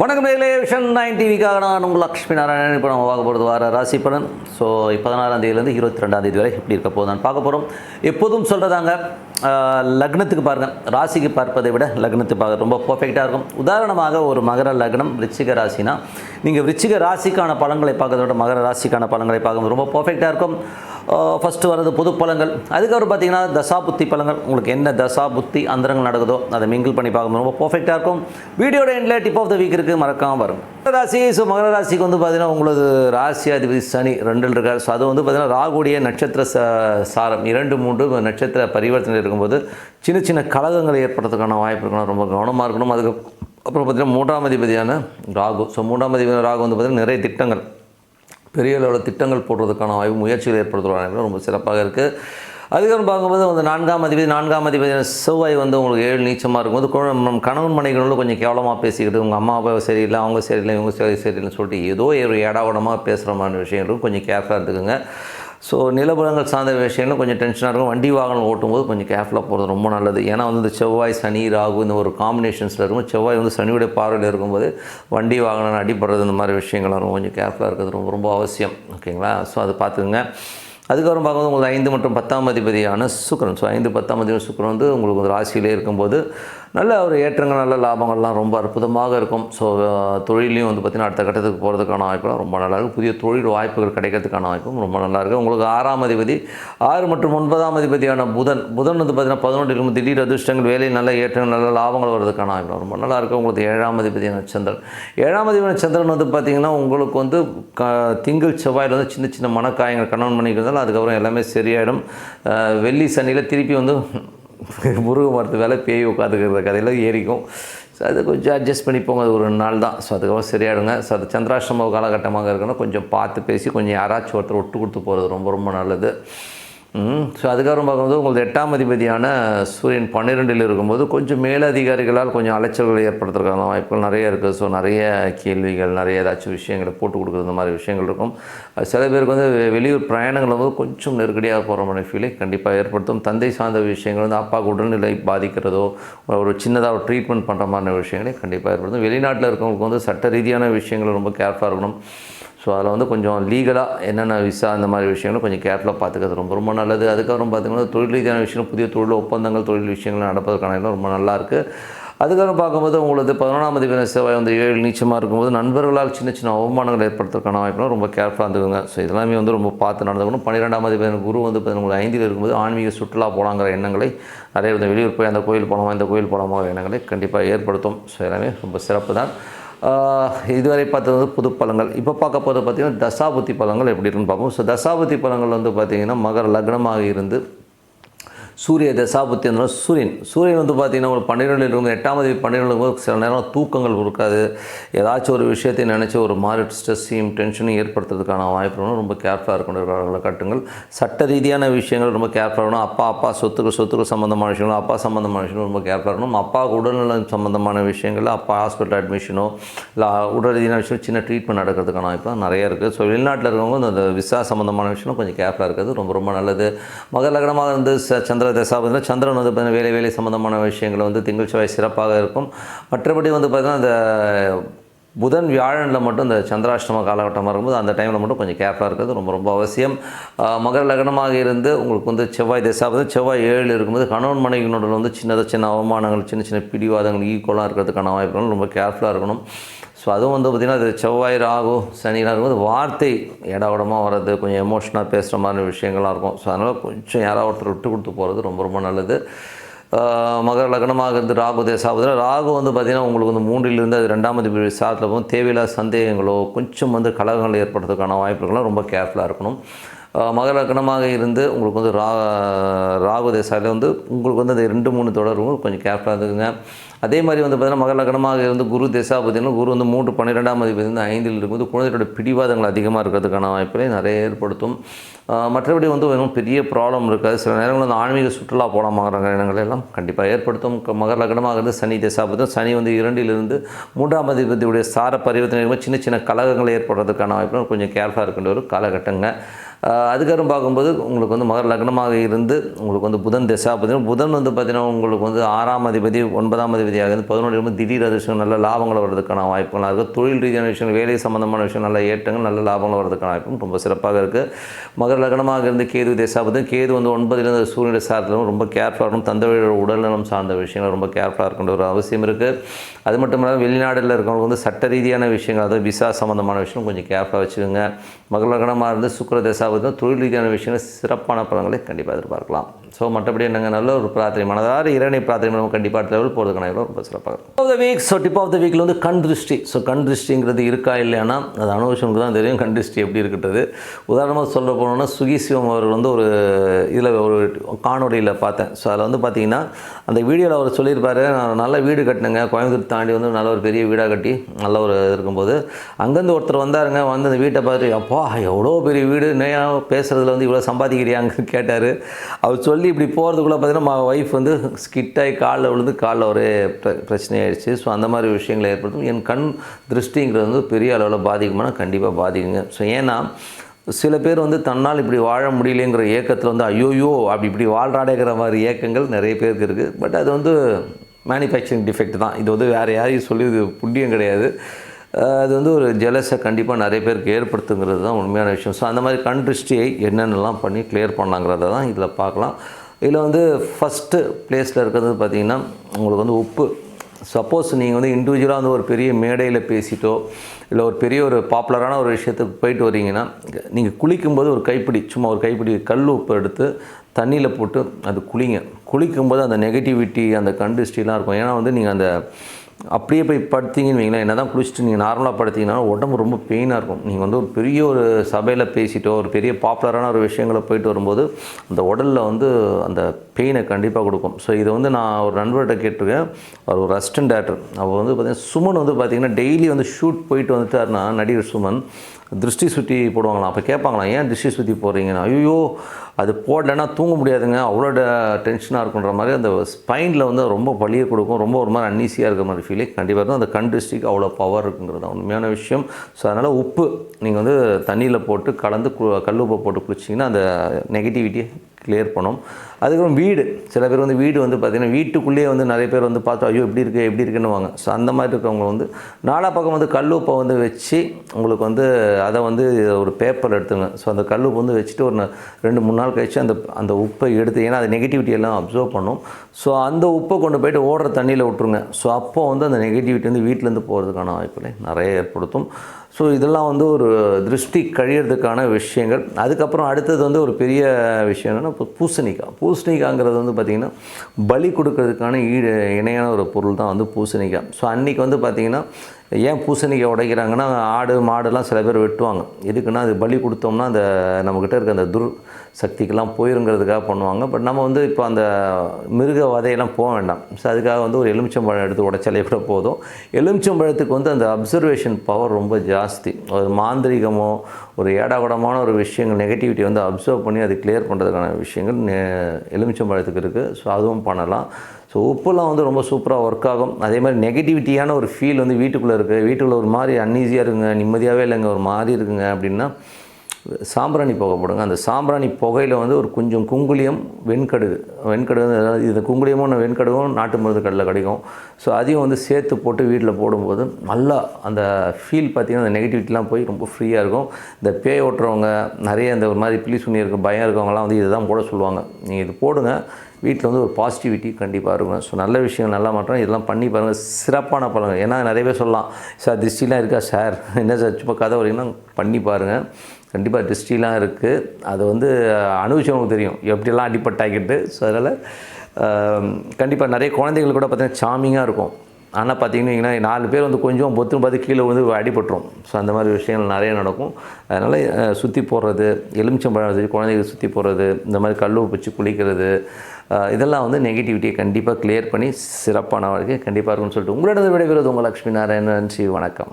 வணக்கம் நேர்களே vision nine டிவிக்காக நான் உங்கள் லக்ஷ்மி நாராயணன். இப்போ நம்ம பார்க்க போகிறது வார ராசி பலன். ஸோ பதினாறாம் தேதியிலேருந்து இருபத்தி ரெண்டாம் தேதி வரை எப்படி இருக்க போதான் பார்க்க போகிறோம். எப்போதும் சொல்கிறதாங்க லக்னத்துக்கு பாருங்கள் ராசிக்கு பார்ப்பதை விட லக்னத்துக்கு பார்க்க ரொம்ப பர்ஃபெக்டாக இருக்கும். உதாரணமாக ஒரு மகர லக்னம் ரிச்சிக ராசினா நீங்கள் ரிச்சிக ராசிக்கான பலன்களை பார்க்கறத விட மகர ராசிக்கான பலன்களை பார்க்கும்போது ரொம்ப பர்ஃபெக்டாக இருக்கும். ஃபஸ்ட்டு வர்றது பொது பழங்கள். அதுக்கப்புறம் பார்த்தீங்கன்னா தசா புத்தி பலங்கள் உங்களுக்கு என்ன தசா புத்தி அந்தரங்கள் நடக்குதோ அதை மிங்கிள் பண்ணி பார்க்கும்போது ரொம்ப பர்ஃபெக்டாக இருக்கும். வீடியோட எண்டில் டிப் ஆஃப் த வீக் இருக்குது மறக்காமல் வரும். மகர ராசி ஸோ மகர ராசிக்கு வந்து பார்த்தீங்கன்னா உங்களது ராசி அதிபதி சனி ரெண்டில் இருக்கார். ஸோ அது வந்து பார்த்தீங்கன்னா ராகுடைய நட்சத்திர ச சாரம். இரண்டு மூன்று நட்சத்திர பரிவர்த்தனை இருக்கும்போது சின்ன சின்ன கழகங்கள் ஏற்படுறதுக்கான வாய்ப்பு இருக்கணும் ரொம்ப கவனமாக இருக்கணும். அதுக்கு அப்புறம் பார்த்தீங்கன்னா மூன்றாம் அதிபதியான ராகு. ஸோ மூன்றாம் அதிபதியான ராகு வந்து பார்த்தீங்கன்னா நிறைய திட்டங்கள். பெரிய அளவில் திட்டங்கள் போடுறதுக்கான வாய்ப்பு முயற்சிகள் ஏற்படுத்துவாங்க ரொம்ப சிறப்பாக இருக்குது அதுக்கப்புறம் பார்க்கும்போது அந்த நான்காம் அதிபதி நான்காம் அதிபதி செவ்வாய் வந்து உங்களுக்கு ஏழு நீச்சமாக இருக்கும்போது குழ- நம் கணவன் மனைகளோட கொஞ்சம் கேவலமாக பேசிக்கிட்டு உங்கள் அம்மா அப்பா சரியில்லை அவங்க சரியில்லை இவங்க சரி சரியில்லைன்னு சொல்லிட்டு ஏதோ ஒரு ஏடாவடமாக பேசுகிற மாதிரி விஷயங்களும் கொஞ்சம் கேர்ஃபுல்லாக இருந்துக்குங்க. ஸோ நிலபுலங்கள் சார்ந்த விஷயங்களும் கொஞ்சம் டென்ஷனாக இருக்கும். வண்டி வாகனம் ஓட்டும்போது கொஞ்சம் கேர்ஃபுல்லாக போகிறது ரொம்ப நல்லது. ஏன்னா வந்து இந்த செவ்வாய் சனி ராகு இந்த ஒரு காம்பினேஷன்ஸில் இருக்கும் செவ்வாய் வந்து சனியுடைய பார்வையில் இருக்கும்போது வண்டி வாகனம் அடிபடுறது இந்த மாதிரி விஷயங்கள்லாம் இருக்கும் கொஞ்சம் கேர்ஃபுல்லாக இருக்கிறது ரொம்ப ரொம்ப அவசியம். ஓகேங்களா ஸோ அது பார்த்துக்குங்க. அதுக்கப்புறம் பார்க்கும்போது உங்களுக்கு ஐந்து மற்றும் பத்தாம் அதிபதியான சுக்கிரன். ஸோ ஐந்து பத்தாம் அதிபதி சுக்கரன் வந்து உங்களுக்கு ராசியிலே இருக்கும்போது நல்ல ஒரு ஏற்றங்கள் நல்ல லாபங்கள்லாம் ரொம்ப அற்புதமாக இருக்கும். ஸோ தொழிலையும் வந்து பார்த்திங்கன்னா அடுத்த கட்டத்துக்கு போகிறதுக்கான வாய்ப்புலாம் ரொம்ப நல்லாயிருக்கும். புதிய தொழில் வாய்ப்புகள் கிடைக்கிறதுக்கான வாய்ப்பும் ரொம்ப நல்லா இருக்கும் உங்களுக்கு ஆறாம் அதிபதி ஆறு மற்றும் ஒன்பதாம் அதிபதியான புதன். புதன் வந்து பார்த்திங்கன்னா பதினொன்று இருக்கும் திடீர் அதிர்ஷ்டங்கள் வேலையில் நல்ல ஏற்றங்கள் நல்ல லாபங்கள் வர்றதுக்கான வாய்ப்பு ரொம்ப நல்லாயிருக்கும். உங்களுக்கு ஏழாம் அதிபதியான சந்திரன். ஏழாம் அதிபதியான சந்திரன் வந்து பார்த்திங்கன்னா உங்களுக்கு வந்து க திங்கள் செவ்வாயில் வந்து சின்ன சின்ன மனக்காயங்கள் கணவன் மணிக்கு இருந்தாலும் அதுக்கப்புறம் எல்லாமே சரியாயிடும். வெள்ளி சனியில் திருப்பி வந்து முருக மரத்து வேலை பேய் உட்காந்துக்கிற கதையில் ஏறிக்கும். ஸோ அது கொஞ்சம் அட்ஜஸ்ட் பண்ணிப்போங்க. அது ஒரு நாள் தான். ஸோ அதுக்கப்புறம் சரியாயிடுங்க. ஸோ அது சந்திராஷ்டம காலகட்டமாக இருக்கணும். கொஞ்சம் பார்த்து பேசி கொஞ்சம் யாராச்சும் ஒருத்தர் விட்டு கொடுத்து போகிறது ரொம்ப ரொம்ப நல்லது. ஸோ அதுக்கப்புறம் பார்க்கும்போது உங்களுக்கு எட்டாம் அதிபதியான சூரியன் பன்னிரெண்டில் இருக்கும்போது கொஞ்சம் மேலதிகாரிகளால் கொஞ்சம் அலைச்சல்கள் ஏற்படுத்துறதுக்கான வாய்ப்புகள் நிறைய இருக்குது. ஸோ நிறைய கேள்விகள் நிறைய ஏதாச்சும் விஷயங்களை போட்டு கொடுக்குறது இந்த மாதிரி விஷயங்கள் இருக்கும். அது சில பேருக்கு வந்து வெளியூர் பிரயாணங்கள் வந்து கொஞ்சம் நெருக்கடியாக போகிற மாதிரி ஃபீலை கண்டிப்பாக ஏற்படுத்தும். தந்தை சார்ந்த விஷயங்கள் வந்து அப்பாவுக்கு உடல்நிலை பாதிக்கிறதோ ஒரு சின்னதாக ஒரு ட்ரீட்மெண்ட் பண்ணுற மாதிரி விஷயங்களை கண்டிப்பாக ஏற்படுத்தும். வெளிநாட்டில் இருக்கவங்களுக்கு வந்து சட்ட ரீதியான விஷயங்கள் ரொம்ப கேர்ஃபாக இருக்கணும். ஸோ அதில் வந்து கொஞ்சம் லீகலாக என்னென்ன விசா அந்த மாதிரி விஷயங்களும் கொஞ்சம் கேர்ஃபுல்லாக பார்த்துக்கிறது ரொம்ப ரொம்ப நல்லது. அதுக்கப்புறம் பார்த்திங்கன்னா தொழில் ரீதியான விஷயம் புதிய தொழில் ஒப்பந்தங்கள் தொழில் விஷயங்கள் நடப்பதற்கான எல்லாம் ரொம்ப நல்லா இருக்குது அதுக்கப்புறம் பார்க்கும்போது உங்களுக்கு பதினொன்றாம் அதிபதி செவ்வாய் வந்து ஏழு நீச்சமாக இருக்கும்போது நண்பர்களால் சின்ன சின்ன அவமானங்கள் ஏற்படுத்துறதுக்கான வாய்ப்புலாம் ரொம்ப கேர்ஃபுல்லாக இருந்துக்குங்க. ஸோ இதெல்லாமே வந்து ரொம்ப பார்த்து நடந்துக்கணும். பன்னிரெண்டாம் அதிபதி குரு வந்து பார்த்தீங்கன்னா உங்களுக்கு ஐந்தில் இருக்கும்போது ஆன்மீக சுற்றுலா போகலாங்கிற எண்ணங்களை நிறைய வந்து வெளியூர் போய் அந்த கோயில் போகலாமா இந்த கோயில் போகலாமா எண்ணங்களை கண்டிப்பாக ஏற்படுத்தும். ஸோ எல்லாமே ரொம்ப சிறப்பு தான் இதுவரை பார்த்தது வந்து புது பழங்கள். இப்போ பார்க்க போகிறது பார்த்திங்கன்னா தசாபுத்தி பழங்கள் எப்படி இருக்குன்னு பார்ப்போம். ஸோ தசாபுத்தி பழங்கள் வந்து பார்த்திங்கன்னா மகர லக்னமாக இருந்து சூரிய தசாபுத்தி சூரியன். சூரியன் வந்து பார்த்திங்கன்னா ஒரு பன்னிரெண்டு இருக்கும். எட்டாம் தேதி பன்னிரெண்டு சில நேரம் தூக்கங்கள் கொடுக்காது. ஏதாச்சும் ஒரு விஷயத்தை நினச்சி ஒரு மாதிரி ஸ்ட்ரெஸ்ஸையும் டென்ஷனையும் ஏற்படுத்துறதுக்கான வாய்ப்பு ரொம்ப கேர்ஃபுல்லாக இருக்கணும். கட்டுங்கள் சட்ட ரீதியான விஷயங்கள் ரொம்ப கேர்ஃபுல்லாக இருக்கணும். அப்பா அப்பா சொத்துக்கு சொத்துக்கு சம்மந்தமான விஷயங்களும் அப்பா சம்மந்தமான விஷயங்களும் ரொம்ப கேர்ஃபுல்லாக இருக்கணும். அப்பா உடல்நலம் சம்மந்தமான விஷயங்கள் அப்பா ஹாஸ்பிட்டல் அட்மிஷனோ இல்லை உடல் ரீதியான விஷயம் சின்ன ட்ரீட்மெண்ட் நடக்கிறதுக்கான வாய்ப்புலாம் நிறைய இருக்குது ஸோ வெளிநாட்டில் இருக்கவங்க அந்த விசா சம்மந்தமான விஷயம் கொஞ்சம் கேர்ஃபுல்லாக இருக்கிறது ரொம்ப ரொம்ப நல்லது. மகர லக்னமாக இருந்து ச- சந்திர தசாபதியில் சந்திரன் வந்து பார்த்தீங்கன்னா வேலை வேலை சம்மந்தமான விஷயங்கள் வந்து திங்கள் செவ்வாய் சிறப்பாக இருக்கும். மற்றபடி வந்து பார்த்திங்கன்னா அந்த புதன் வியாழனில் மட்டும் இந்த சந்திராஷ்டம காலகட்டமாக இருக்கும்போது அந்த டைமில் மட்டும் கொஞ்சம் கேர்ஃபுல்லாக இருக்கிறது ரொம்ப ரொம்ப அவசியம். மகர லக்னமாக இருந்து உங்களுக்கு வந்து செவ்வாய் தசாபதி செவ்வாய் ஏழு இருக்கும்போது கணவன் மனைவியினோட வந்து சின்னதாக சின்ன அவமானங்கள் சின்ன சின்ன பிடிவாதங்கள் ஈக்குவலாக இருக்கிறதுக்கான வாய்ப்புகள் ரொம்ப கேர்ஃபுல்லாக இருக்கணும். ஸோ அதுவும் வந்து பார்த்திங்கன்னா அது செவ்வாய் ராகு சனிலாம் இருக்கும்போது வார்த்தை இடவிடமாக வர்றது கொஞ்சம் எமோஷனாக பேசுகிற மாதிரி விஷயங்களாக இருக்கும். ஸோ அதனால் கொஞ்சம் யாராவது ஒருத்தர் விட்டு கொடுத்து போகிறது ரொம்ப ரொம்ப நல்லது. மகர லக்னமாக இருந்து ராகு தேசாபத்தில் ராகு வந்து பார்த்திங்கன்னா உங்களுக்கு வந்து மூன்றிலிருந்து அது ரெண்டாம் சாதத்தில் போகும். தேவையில்லாத சந்தேகங்களோ கொஞ்சம் வந்து கலகங்கள் ஏற்படுறதுக்கான வாய்ப்புகள்லாம் ரொம்ப கேர்ஃபுல்லாக இருக்கணும். மகர லக்னமாக இருந்து உங்களுக்கு வந்து ரா ராகு தேசாவில் வந்து உங்களுக்கு வந்து அந்த ரெண்டு மூணு தொடரும் கொஞ்சம் கேர்ஃபுல்லாக இருந்துக்குங்க. அதே மாதிரி வந்து பார்த்திங்கன்னா மகர லக்னமாக இருந்து குரு தேசாபதினா குரு வந்து மூன்று பன்னிரெண்டாம் அதிபதி வந்து ஐந்தில் இருக்கும்போது குழந்தைகளோட பிடிவாதங்கள் அதிகமாக இருக்கிறதுக்கான வாய்ப்புகளை நிறைய ஏற்படுத்தும். மற்றபடி வந்து வெறும் பெரிய ப்ராப்ளம் இருக்காது. சில நேரங்களில் வந்து ஆன்மீக சுற்றுலா போகலாமாங்கிற எண்ணங்கள் எல்லாம் கண்டிப்பாக ஏற்படுத்தும். மகர லக்னமாக இருந்து சனி தேசாபதம் சனி வந்து இரண்டிலிருந்து மூன்றாம் அதிபதியுடைய சார பரிவர்த்தனை சின்ன சின்ன கலகங்கள் ஏற்படுறதுக்கான வாய்ப்புகள் கொஞ்சம் கேர்ஃபுல்லாக இருக்கின்ற ஒரு காலகட்டங்க. அதுக்கப்புறம் பார்க்கும்போது உங்களுக்கு வந்து மகர லக்னமாக இருந்து உங்களுக்கு வந்து புதன் திசா. பார்த்தீங்கன்னா புதன் வந்து பார்த்தீங்கன்னா உங்களுக்கு வந்து ஆறாம் அதிபதி ஒன்பதாம் அதிபதியாக இருந்து பதினொன்று வந்து திடீர் அதிர்ஷ்டம் நல்ல லாபங்கள் வர்றதுக்கான வாய்ப்புகள் இருக்குது தொழில் ரீதியான விஷயங்கள் வேலை சம்பந்தமான விஷயம் நல்ல ஏற்றங்கள் நல்ல லாபங்கள் வர்றதுக்கான வாய்ப்பும் ரொம்ப சிறப்பாக இருக்குது மகர லக்னமாக இருந்து கேது திசா பார்த்தீங்கன்னா கேது வந்து ஒன்பதுலேருந்து சூரியனுடைய சாரத்திலும் ரொம்ப கேர்ஃபுல்லாக இருக்கும் தந்தையோட உடல்நலம் சார்ந்த விஷயங்கள் ரொம்ப கேர்ஃபுல்லாக இருக்கின்ற ஒரு அவசியம் இருக்குது அது மட்டும் இல்லாமல் வெளிநாடுகளில் இருக்கிறவங்களுக்கு வந்து சட்ட ரீதியான விஷயங்கள் அதாவது விசா சம்மந்தமான விஷயம் கொஞ்சம் கேர்ஃபுல்லாக வச்சுக்கோங்க. மகர லக்னமாக இருந்து சுக்கர திசா தசாபதி தொழில் ரீதியான விஷயங்கள் சிறப்பான பலன்களை கண்டிப்பாக எதிர்பார்க்கலாம். ஸோ மற்றபடி என்னங்க? நல்ல ஒரு பிரார்த்தனை மனதார இறைவனை பிரார்த்தனை நம்ம கண்டிப்பாக அடுத்த லெவல் போகிறதுக்கான ரொம்ப சிறப்பாக இருக்கும். Of the week so tip of the வீக்கில் வந்து கண் திருஷ்டி. ஸோ கண் திருஷ்டிங்கிறது இருக்கா இல்லையானா? அது அனுபவிச்சவங்களுக்கு தான் தெரியும். கண் திருஷ்டி எப்படி இருக்கிறது உதாரணமாக சொல்ல போனோம்னா சுகி சிவம் அவர்கள் வந்து ஒரு இதில் ஒரு காணொலியில் பார்த்தேன். ஸோ அதில் வந்து பார்த்தீங்கன்னா அந்த வீடியோவில் அவர் சொல்லியிருப்பார் நான் நல்ல வீடு கட்டினேங்க. கோயம்புத்தூர் தாண்டி வந்து நல்ல ஒரு பெரிய வீடாக கட்டி நல்ல ஒரு இருக்கும்போது அங்கேருந்து ஒருத்தர் வந்தாருங்க வந்து அந்த வீட்டை பார்த்து அப்பா எவ்வளோ பெரிய வீடு நேயா பேசுகிறதுல வந்து இவ்வளோ சம்பாதிக்கிறியாங்க கேட்டார். அவர் சொல்லி இப்படி போகிறதுக்குள்ளே பார்த்தீங்கன்னா ஒய்ஃப் வந்து ஸ்கிட்டாகி காலில் விழுந்து காலில் ஒரே பிர பிரச்சனையாயிடுச்சு. ஸோ அந்த மாதிரி விஷயங்களை ஏற்படுத்தும். என் கண் திருஷ்டிங்கிறது வந்து பெரிய அளவில் பாதிக்குமானா கண்டிப்பாக பாதிக்குங்க. ஸோ ஏன்னா சில பேர் வந்து தன்னால் இப்படி வாழ முடியலைங்கிற ஏக்கத்தில் வந்து ஐயோயோ அப்படி இப்படி வாழ்றாடேங்கிற மாதிரி ஏக்கங்கள் நிறைய பேருக்கு இருக்குது பட் அது வந்து மேனுஃபேக்சரிங் டிஃபெக்ட் தான். இது வந்து வேறு யாரையும் சொல்லி இது புண்ணியம் கிடையாது. அது வந்து ஒரு ஜெலஸை கண்டிப்பாக நிறைய பேருக்கு ஏற்படுத்துங்கிறது தான் உண்மையான விஷயம். ஸோ அந்த மாதிரி கண் திருஷ்டியை என்னென்னலாம் பண்ணி கிளியர் பண்ணலாங்கிறத தான் இதில் பார்க்கலாம். இதில் வந்து ஃபஸ்ட்டு பிளேஸில் இருக்கிறது பார்த்திங்கன்னா உங்களுக்கு வந்து உப்பு. சப்போஸ் நீங்கள் வந்து இண்டிவிஜுவலாக வந்து ஒரு பெரிய மேடையில் பேசிட்டோ இல்லை ஒரு பெரிய ஒரு பாப்புலரான ஒரு விஷயத்துக்கு போயிட்டு வரீங்கன்னா நீங்கள் குளிக்கும்போது ஒரு கைப்பிடி சும்மா ஒரு கைப்பிடி கல் உப்பு எடுத்து தண்ணியில் போட்டு அது குளிங்க. குளிக்கும்போது அந்த நெகட்டிவிட்டி அந்த கண்டிஸ்டிலாம் இருக்கும். ஏன்னா வந்து நீங்கள் அந்த அப்படியே போய் படுத்தீங்கன்னு வைங்களேன் என்ன தான் குளிச்சுட்டு நீங்கள் நார்மலாக படுத்தீங்கன்னா உடம்பு ரொம்ப பெயினாக இருக்கும். நீங்கள் வந்து ஒரு பெரிய ஒரு சபையில் பேசிட்டோ ஒரு பெரிய பாப்புலரான ஒரு விஷயங்களை போயிட்டு வரும்போது அந்த உடலில் வந்து அந்த பெயினை கண்டிப்பாக கொடுக்கும். ஸோ இதை வந்து நான் ஒரு நண்பர்கிட்ட கேட்டிருக்கேன். அவர் ஒரு அசிஸ்டன்ட் டேரக்டர் அவர் வந்து பார்த்தீங்கன்னா சுமன் வந்து பார்த்தீங்கன்னா டெய்லி வந்து ஷூட் போயிட்டு வந்துட்டார்னா நடிகர் சுமன் திருஷ்டி சுற்றி போடுவாங்களாம். அப்போ கேட்பாங்களாம் ஏன் திருஷ்டி சுற்றி போடுறீங்கன்னு? ஐயோ அது போடலைன்னா தூங்க முடியாதுங்க. அவ்வளோ டென்ஷனாக இருக்குன்ற மாதிரி அந்த ஸ்பைனில் வந்து ரொம்ப வலியை கொடுக்கும். ரொம்ப ஒரு மாதிரி அன்னீசியாக இருக்கிற மாதிரி ஃபீலே கண்டிப்பாக இருக்கும். அந்த கண் டிஸ்ட்ரிக் அவ்வளோ பவர் இருக்குங்கிறது தான் உண்மையான விஷயம். ஸோ அதனால் உப்பு நீங்கள் வந்து தண்ணியில் போட்டு கலந்து கு கல் உப்பை போட்டு குளிச்சிங்கன்னா அந்த நெகட்டிவிட்டியை கிளியர் பண்ணோம். அதுக்கப்புறம் வீடு. சில பேர் வந்து வீடு வந்து பார்த்திங்கன்னா வீட்டுக்குள்ளேயே வந்து நிறைய பேர் வந்து பார்த்தா ஐயோ இப்படி இருக்குது எப்படி இருக்குன்னு வாங்க ஸோ அந்த மாதிரி இருக்கவங்க வந்து நாலா பக்கம் வந்து கல்லுப்பை வந்து வச்சு உங்களுக்கு வந்து அதை வந்து ஒரு பேப்பர் எடுத்துங்க. ஸோ அந்த கல்லுப்பு வந்து வச்சுட்டு ஒரு ரெண்டு மூணு நாள் கழிச்சு அந்த அந்த உப்பை எடுத்து ஏன்னா அது நெகட்டிவிட்டி எல்லாம் அப்சர்வ் பண்ணும். ஸோ அந்த உப்பை கொண்டு போயிட்டு ஓடுற தண்ணியில் விட்டுருங்க. ஸோ அப்போ வந்து அந்த நெகட்டிவிட்டி வந்து வீட்டிலேருந்து போகிறதுக்கான வாய்ப்புகளை நிறைய ஏற்படுத்தும். ஸோ இதெல்லாம் வந்து ஒரு திருஷ்டி கழியறதுக்கான விஷயங்கள். அதுக்கப்புறம் அடுத்தது வந்து ஒரு பெரிய விஷயம் என்னென்னா இப்போ பூசணிக்காய். பூசணிக்காய்ங்கிறது வந்து பார்த்திங்கன்னா பலி கொடுக்கறதுக்கான ஈடு இணையான ஒரு பொருள் தான் வந்து பூசணிக்காய். ஸோ அன்றைக்கி வந்து பார்த்திங்கன்னா ஏன் பூசணிக்காய் உடைக்கிறாங்கன்னா ஆடு மாடுலாம் சில பேர் வெட்டுவாங்க. எதுக்குன்னா அது பலி கொடுத்தோம்னா அந்த நம்மக்கிட்ட இருக்க அந்த துர் சக்திக்கெல்லாம் போயிருங்கிறதுக்காக பண்ணுவாங்க. பட் நம்ம வந்து இப்போ அந்த மிருக வதையெல்லாம் போக வேண்டாம். ஸோ அதுக்காக வந்து ஒரு எலுமிச்சம்பழம் எடுத்து உடைச்சாலே கூட போதும். எலுமிச்சம்பழத்துக்கு வந்து அந்த அப்சர்வேஷன் பவர் ரொம்ப ஜாஸ்தி. ஒரு மாந்திரிகமோ ஒரு ஏடாகுடமான ஒரு விஷயங்கள் நெகட்டிவிட்டி வந்து அப்சர்வ் பண்ணி அது கிளியர் பண்ணுறதுக்கான விஷயங்கள் எலுமிச்சம்பழத்துக்கு இருக்குது ஸோ அதுவும் பண்ணலாம். ஸோ உப்புலாம் வந்து ரொம்ப சூப்பராக ஒர்க் ஆகும். அதே மாதிரி நெகட்டிவிட்டியான ஒரு ஃபீல் வந்து வீட்டுக்குள்ளே இருக்குது வீட்டுக்குள்ளே ஒரு மாதிரி அன்ஈஸியாக இருக்குங்க நிம்மதியாகவே இல்லைங்க ஒரு மாதிரி இருக்குங்க அப்படின்னா சாம்பிராணி புகை போடுங்க. அந்த சாம்பிராணி புகையில் வந்து ஒரு கொஞ்சம் குங்குளியம் வெண்கடுகு. வெண்கடுகு வந்து அதாவது இது குங்குளியமும் வெண்கடுகும் நாட்டு மருந்து கடையில் கிடைக்கும். ஸோ அதையும் வந்து சேர்த்து போட்டு வீட்டில் போடும்போது நல்லா அந்த ஃபீல் பார்த்திங்கன்னா அந்த நெகட்டிவிட்டிலாம் போய் ரொம்ப ஃப்ரீயாக இருக்கும். இந்த பேய் ஓட்டுறவங்க நிறைய இந்த ஒரு மாதிரி பிளி சுண்ணி இருக்க பயம் இருக்கவங்கலாம் வந்து இதுதான் போட சொல்லுவாங்க. நீங்கள் இது போடுங்க வீட்டில் வந்து ஒரு பாசிட்டிவிட்டி கண்டிப்பாக இருக்கும். ஸோ நல்ல விஷயங்கள் நல்லா மாற்றம் இதெல்லாம் பண்ணி பாருங்கள் சிறப்பான பலன் ஏன்னா நிறைய பேர் சொல்லலாம் சார் திருஷ்டிலாம் இருக்கா சார்? என்ன சார் சும்மா கதை வரீங்கன்னா பண்ணி பாருங்கள் கண்டிப்பாக திருஷ்டிலாம் இருக்குது அது வந்து அனுபவிச்சவங்களுக்கு தெரியும். எப்படியெல்லாம் அடிப்பட்டாக்கிட்டு. ஸோ அதனால் கண்டிப்பாக நிறைய குழந்தைகள் கூட பார்த்திங்கன்னா சாமிங்காக இருக்கும். ஆனால் பார்த்தீங்கன்னா நாலு பேர் வந்து கொஞ்சம் பொத்துன்னு பார்த்து கீழே வந்து அடிபட்டுரும். ஸோ அந்த மாதிரி விஷயங்கள் நிறைய நடக்கும். அதனால் சுற்றி போடுறது எலுமிச்சம்பழம் வச்சு குழந்தைகள் சுற்றி போடுறது இந்த மாதிரி கல் வச்சு குளிக்கிறது இதெல்லாம் வந்து நெகட்டிவிட்டியை கண்டிப்பாக கிளியர் பண்ணி சிறப்பான வாழ்க்கை கண்டிப்பாக இருக்கும்னு சொல்லிட்டு உங்களிடம் விடைபெறுவது உங்கள் லக்ஷ்மி நாராயணன். ஸ்ரீ வணக்கம்.